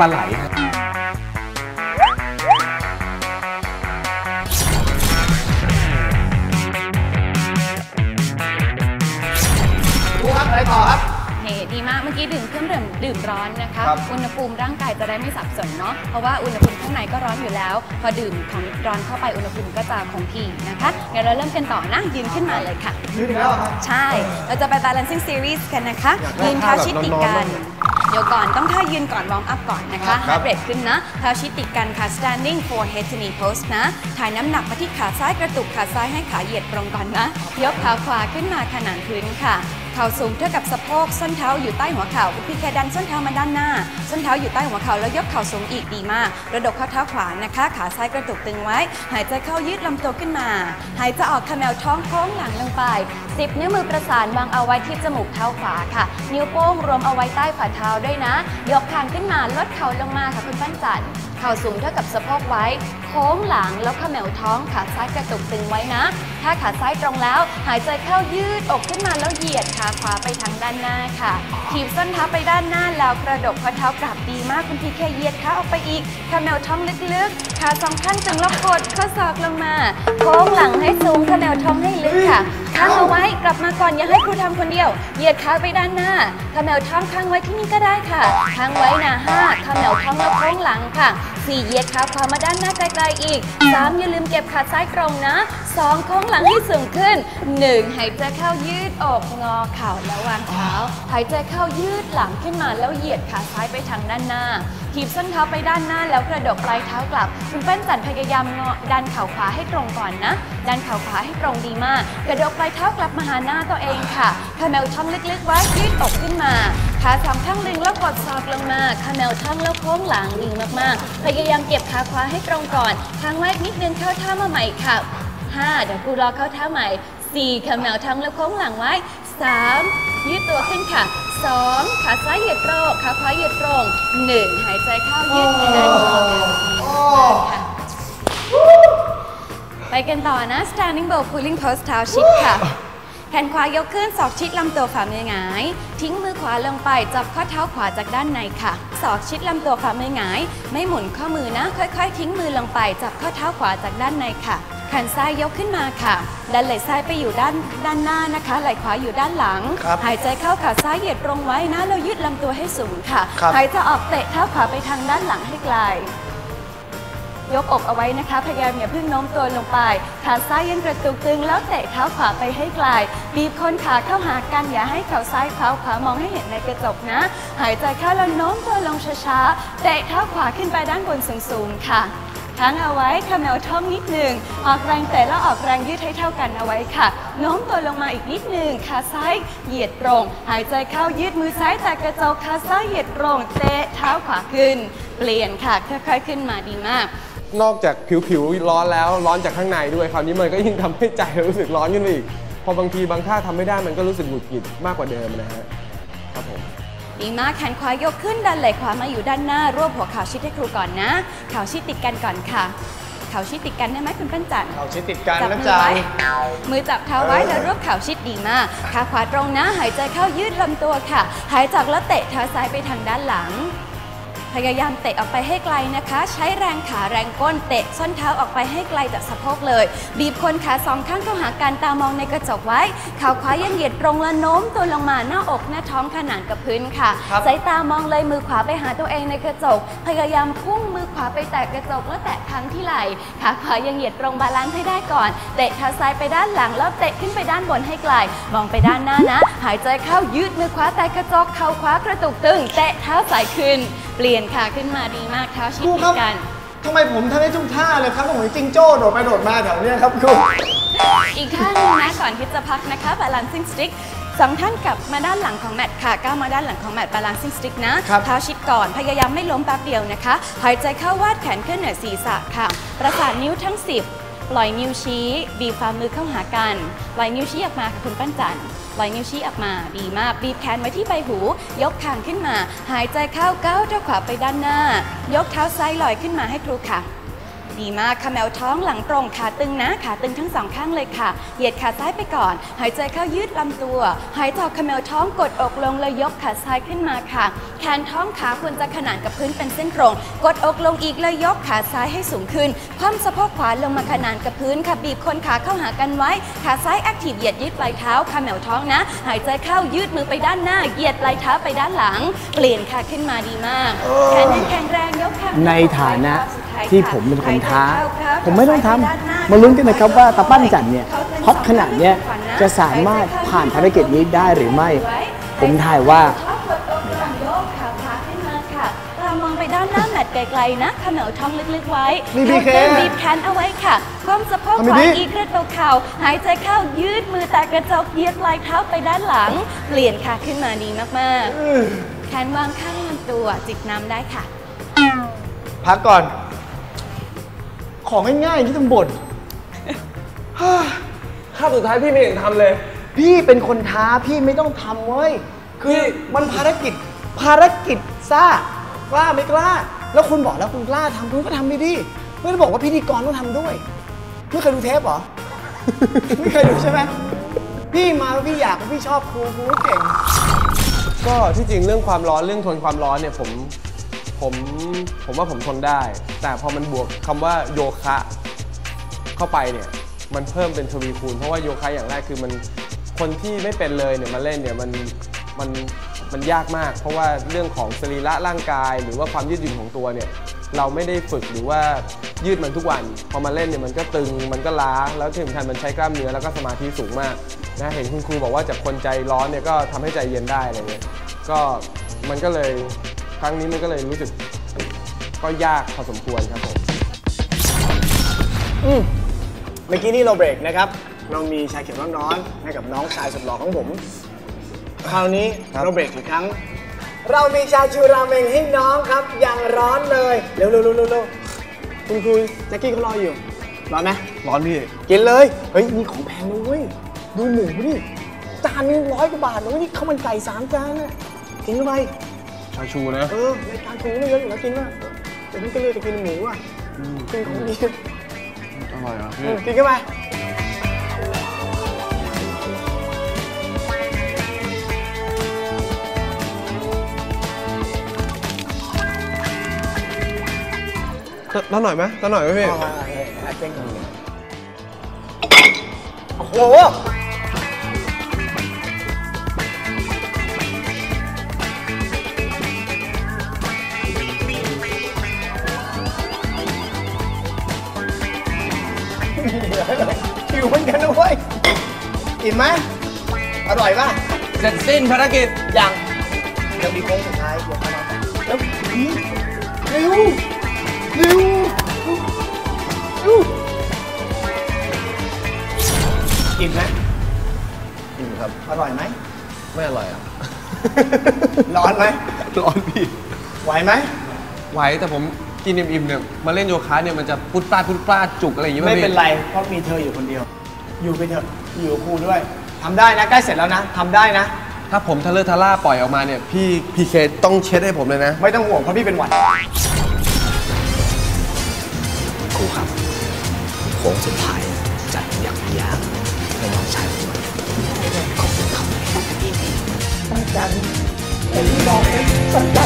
ปลาไหลฮะครูครับอะไรต่อครับเฮ้ดีมาก เมื่อกี้ดื่มเครื่องดื่มดื่มร้อนนะคะ ครับ อุณหภูมิร่างกายจะได้ไม่สับสนเนาะ เพราะว่าอุณหภูมิข้างในก็ร้อนอยู่แล้ว พอดื่มของร้อนเข้าไปอุณหภูมิก็จะคงที่นะคะงั้นเราเริ่มกันต่อนะ ยืนขึ้นมาเลยค่ะ ยืนอีกแล้วเหรอครับ ใช่ เราจะไป balancing series กันนะคะ อยากได้ยืนเท้าชิดติดกัท่าแบบนนอน เดี๋ยวก่อนต้องท่ายืนก่อน warm up ก่อนนะคะครั heart บ rate ขึ้นนะเท้าชิดติดกันค่ะ standing for head to knee pose นะ ถ่ายน้ำหนักมาที่ขาซ้ายกระตุกขาซ้ายให้ขาเหยียดตรงก่อนนะ ยกขาขวาขึ้นมาขนานพื้นค่ะ เข่าสูงเท่ากับสะโพกส้นเท้าอยู่ใต้หัวเข่าพี่แค่ดันส้นเท้ามาด้านหน้า ส้นเท้าอยู่ใต้หัวเข่าแล้วยกเข่าสูงอีกดีมากระดกข้อเท้าขวานะคะ ขาซ้ายกระตุกตึงไว้ หายใจเข้ายืดลำตัวขึ้นมา หายใจออกขมวท้องโค้งหลังลงไป10นิ้วมือประสานวางเอาไว้ที่จมูกเท้าขวาค่ะ นิ้วโป้งรวมเอาไว้ใต้ฝ่าเท้าด้วยนะ ยกคางขึ้นมาลดเข่าลงมาค่ะคุณปั้นจันทร์ ข่าสูงเท่ากับสะโพกไว้ โค้งหลังแล้วขมวท้องขาซ้ายกระตุกตึงไว้นะ ถ้าขาซ้ายตรงแล้ว หายใจเข้ายืดอกขึ้นมาแล้วเหยียดขาขวาไปทางด้านหน้าค่ะถีบส้นเท้าไปด้านหน้าแล้วกระดกข้อเท้ากลับดี มากคุณพีแค่เหยียดขาออกไปอีกขมวท้องลึกๆ ขาสองข้างตึงล้วกดข้อศอกลงมา โค้งหลังให้สูงขมวท้องให้ลึกค่ะค้างเอาไว้กลับมาก่อนอย่าให้ครูทำคนเดียว เหยียดขาไปด้านหน้าขมวท้องค้างไว้ที่นี่ก็ได้ค่ะ ค้างไว้นะห้าขมวท้องแล้วโค้งหลังค่ะสี่เหยียดขาขวามาด้านหน้าไกลๆอีกสามอย่าลืมเก็บขาซ้ายตรงนะสองโค้งหลังให้สูงขึ้นหนึ่งหายใจเข้ายืดอกงอเข่าแล้ววางเท้าหายใจเข้ายืดหลังขึ้นมาแล้วเหยียดขาซ้ายไปทางด้านหน้าถีบส้นเท้าไปด้านหน้าแล้วกระดกปลายเท้ากลับ คุณเป้นจันพยายามงอดันเข่าขวาให้ตรงก่อนนะ ดันเข่าขวาให้ตรงดีมาก กระดกปลายเท้ากลับมาหาหน้าตัวเองค่ะคาเมลช่องลึกๆไว้ยืดอกขึ้นมาขาสองข้างลึงแล้วกดศอกลงมาคาเมลช่องแล้วโค้งหลังดีมากๆ พยายามเก็บขาขวาให้ตรงก่อนค้างไว้นิดนึงเข้าท่ามาใหม่ค่ะห้าเดี๋ยวครูรอเข้าท่าใหม่สี่คาเมลทั้งแล้วโค้งหลังไว้สาม ยืดตัวขึ้นค่ะสองขาซ้ายเหยียดตรงขาขวาเหยียดตรงหนึ่งหายใจเข้ายืดแขนงอค่ะไปกันต่อนะ standing bow pulling pose เท้าชิดค่ะ แขนขวายกขึ้นศอกชิดลำตัวฝ่ามือหงาย ทิ้งมือขวาลงไปจับข้อเท้าขวาจากด้านในค่ะศอกชิดลำตัวฝ่ามือหงาย ไม่หมุนข้อมือนะ ค่อยๆ ทิ้งมือลงไปจับข้อเท้าขวาจากด้านในค่ะ แขนซ้ายยกขึ้นมาค่ะดันไหล่ซ้ายไปอยู่ด้านด้านหน้านะคะ ไหล่ขวาอยู่ด้านหลังครับหายใจเข้าขาซ้ายเหยียดตรงไว้นะแล้วยืดลำตัวให้สูงค่ะครับหายใจออกเตะเท้าขวาไปทางด้านหลังให้ไกล ยกอกเอาไว้นะคะ พยายามอย่าเพิ่งโน้มตัวลงไป ขาซ้ายยังกระตุกตึงแล้วเตะเท้าขวาไปให้ไกล บีบค้นขาเข้าหากันอย่าให้เข่าซ้ายเท้าขวามองให้เห็นในกระจกนะ หายใจเข้าแล้วโน้มตัวลงช้าๆ เตะเท้าขวาขึ้นไปด้านบนสูงๆค่ะ ค้างเอาไว้ขมวท้องนิดหนึ่งออกแรงเตะแล้วออกแรงยืดให้เท่ากันเอาไว้ค่ะโน้มตัวลงมาอีกนิดหนึ่งขาซ้ายเหยียดตรง หายใจเข้ายืดมือซ้ายแตะกระจกขาซ้ายเหยียดตรงเตะเท้าขวาขึ้น เปลี่ยนค่ะค่อยๆขึ้นมาดีมากนอกจากผิวๆร้อนแล้วร้อนจากข้างในด้วยคราวนี้มันก็ยิ่งทำให้ใจเรารู้สึกร้อนขึ้นไปอีก พอบางทีบางท่าทำไม่ได้มันก็รู้สึกหงุดหงิดมากกว่าเดิมนะฮะครับผม ดีมากแขนขวายกขึ้นดันไหล่ขวามาอยู่ด้านหน้ารวบหัวเข่าชิดให้ครูก่อนนะเข่าชิดติดกันก่อนค่ะเข่าชิดติดกันได้ไหมคุณปั้นจันเข่าชิดติดกันจับมือไว้มือจับเท้าไว้แล้วรวบเข่าชิดดีมากขาขวาตรงนะ หายใจเข้ายืดลำตัวค่ะ หายจากแล้วเตะเท้าซ้ายไปทางด้านหลัง พยายามเตะออกไปให้ไกลนะคะ ใช้แรงขาแรงก้นเตะส้นเท้าออกไปให้ไกลจากสะโพกเลย บีบคนขาสองข้างเข้าหากันตามองในกระจกไว้ขาขวายังเหยียดตรงและโน้มตัวลงมาหน้าอกหน้าท้องขนานกับพื้นค่ะครับสายตามองเลยมือขวาไปหาตัวเองในกระจก พยายามพุ่งมือขวาไปแตะกระจกแล้วแตะครั้งที่ไหล่ขาขวายังเหยียดตรงบาลานซ์ให้ได้ก่อนเตะเท้าซ้ายไปด้านหลังแล้วเตะขึ้นไปด้านบนให้ไกล มองไปด้านหน้านะ หายใจเข้ายืดมือขวาแตะกระจกเข่าขวากระตุกตึงเตะเท้าสายขึ้น เปลี่ยนขาขึ้นมาดีมากเท้าชิดครูติครัดบกัน ทำไมผมทำได้ทุกท่าเลยครับเหมือนจิงโจ้โดดไปโดดมาแถวเนี้ยครับครูอีกท่าหนึงนะก่อนที่จะพักนะคะ balancing stick สองท่านกลับมาด้านหลังของแมตค่ะก้าวมาด้านหลังของแมต balancing stick นะครับ เท้าชิดก่อนพยายามไม่ล้มแป๊บเดียวนะคะ หายใจเข้าวาดแขนขึ้นเหนือศีรษะค่ะ ประสานนิ้วทั้ง 10 ปล่อยนิ้วชี้บีบฝ่ามือเข้าหากัน ปล่อยนิ้วชี้ออกมาค่ะคุณปั้นจันปล่อยนิ้วชี้ออกมา ดีมาก บีบแขนไว้ที่ใบหู ยกคางขึ้นมา หายใจเข้าก้าวเท้าขวาไปด้านหน้า ยกเท้าซ้ายลอยขึ้นมาให้ครูค่ะ ดีมากค่ะแมวท้องหลังตรงขาตึงนะขาตึงทั้งสองข้างเลยค่ะ เหยียดขาซ้ายไปก่อน หายใจเข้ายืดลำตัว หายใจออกขมวท้องกดอกลงแล้วยกขาซ้ายขึ้นมาค่ะ แขนท้องขาควรจะขนานกับพื้นเป็นเส้นตรง กดอกลงอีกแล้วยกขาซ้ายให้สูงขึ้นคว่ำสะโพกขวาลงมาขนานกับพื้นค่ะบีบคนขาเข้าหากันไว้ ขาซ้ายแอคทีฟเหยียดยืดปลายเท้าค่ะแมวท้องนะ หายใจเข้ายืดมือไปด้านหน้า เหยียดปลายเท้าไปด้านหลัง เปลี่ยนค่ะขึ้นมาดีมาก แขนแข็งแรงยกขาในฐานะสุด ท้ายที่ค่ะผมเป็นคนท้าหยใจเข้ครับผมไม่ต้องทำมาลุ้นกันนะครับว่าตาปั้นจันเนี่ยฮอตขนาดเนี้ยจะสามารถผ่านภารกิจนี้ได้หรือไม่ ผมถ่ายว่าเรามองไปด้านหน้าแมตไกลๆนะเขมวท้องลึกๆไว้นี่พี่เคท้าบีบแขนเอาไว้ค่ะคว่ำสะโพกทำไมขวาพี่อีกกระตุกเข่าหายใจเข้ายืดมือแต่กระจกเหยียดปลายเท้าไปด้านหลัง เปลี่ยนค่ะขึ้นมาดีมากๆแขนวางข้างลำตัวจิบน้ำได้ค่ะ พักก่อน ของง่ายๆที่ต้องบ่นข้าสุดท้ายพี่ไม่เห็นทำเลย พี่เป็นคนท้าพี่ไม่ต้องทำเว้ย คือพี่มันภารกิจภารกิจซ่ากล้าไม่กล้า แล้วคุณบอกแล้วคุณกล้าทำคุณก็ทำไปดิไม่ได้บอกว่าพิธีกรต้องทำด้วยไม่เคยดูเทปเหรอ ไม่เคยดูใช่ไหมพี่มาเพราะพี่อยากเพราะพี่ชอบครูครูเก่งก็ที่จริงเรื่องความร้อนเรื่องทนความร้อนเนี่ยผม ผมผมว่าผมทนได้ แต่พอมันบวกคำว่าโยคะเข้าไปเนี่ยมันเพิ่มเป็นทวีคูณ เพราะว่าโยคะอย่างแรกคือมันคนที่ไม่เป็นเลยเนี่ยมาเล่นเนี่ยมันมันมันยากมาก เพราะว่าเรื่องของสรีระร่างกาย หรือว่าความยืดหยุ่นของตัวเนี่ยเราไม่ได้ฝึกหรือว่ายืดมันทุกวัน พอมาเล่นเนี่ยมันก็ตึงมันก็ล้า แล้วที่สำคัญมันใช้กล้ามเนื้อแล้วก็สมาธิสูงมากนะเห็นคุณครูบอกว่าจากคนใจร้อนเนี่ยก็ทำให้ใจเย็นได้อะไรเงี้ยก็มันก็เลย ครั้งนี้มันก็เลยรู้สึกก็ยากพอสมควรครับผมอืมเมื่อกี้นี่เราเบรกนะครับ เรามีชาเขียวร้อนๆให้กับน้องชายสุดหล่อของผม คราวนี้ครับเราเบรกอีกครั้ง เรามีชาชูราเมงให้น้องครับ อย่างร้อนเลย เร็วๆๆๆๆคุณครูแจ็คกี้เขารออยู่ ร้อนไหมร้อนพี่ กินเลย เฮ้ยมีของแพงนะเว้ย ดูหมูดิจานนึงร้อยกว่าบาทนะเว้ยนี่ข้าวมันไก่สามจานน่ะกินเข้าไป ชาชูนะ เออรายการคุณไม่เยอะอยู่แล้วกินว่าเดี๋ยวพี่ก็เลือกจะกินหมูอะกินของดีอร่อยอะอืมกินเข้าไปร้อนหน่อยไหมร้อนหน่อยไหมพี่โอ้โห หิวเหมือนกันนะเว้ยกินไหมอร่อยป่ะเสร็จสิ้นภารกิจยังยังมีโค้งสุดท้ายเดี๋ยวเข้ามาแล้วนี่เร็วเร็วเร็วอิ่มไหมอิ่มครับ อร่อยไหมไม่อร่อยอะ ร้อนไหมร้อนพี่ ไหวไหมไหวแต่ผม กินอิ่มๆเนี่ยมาเล่นโยคะเนี่ยมันจะพุดปลาดพุดปลาดจุกอะไรอย่างงี้ป่ะไม่พี่เป็นไรเพราะมีเธออยู่คนเดียว อยู่ไปเถอะอยู่กับครูด้วยทำได้นะใกล้เสร็จแล้วนะทำได้นะ ถ้าผมทะเลอะทะล่าปล่อยออกมาเนี่ยพี่พีเคต้องเช็ดให้ผมเลยนะ ไม่ต้องห่วงเพราะพี่เป็นหวัดครูครับโค้งสุดท้ายจัดอย่างยากให้น้องชายผมหน่อยขอบคุณครับเ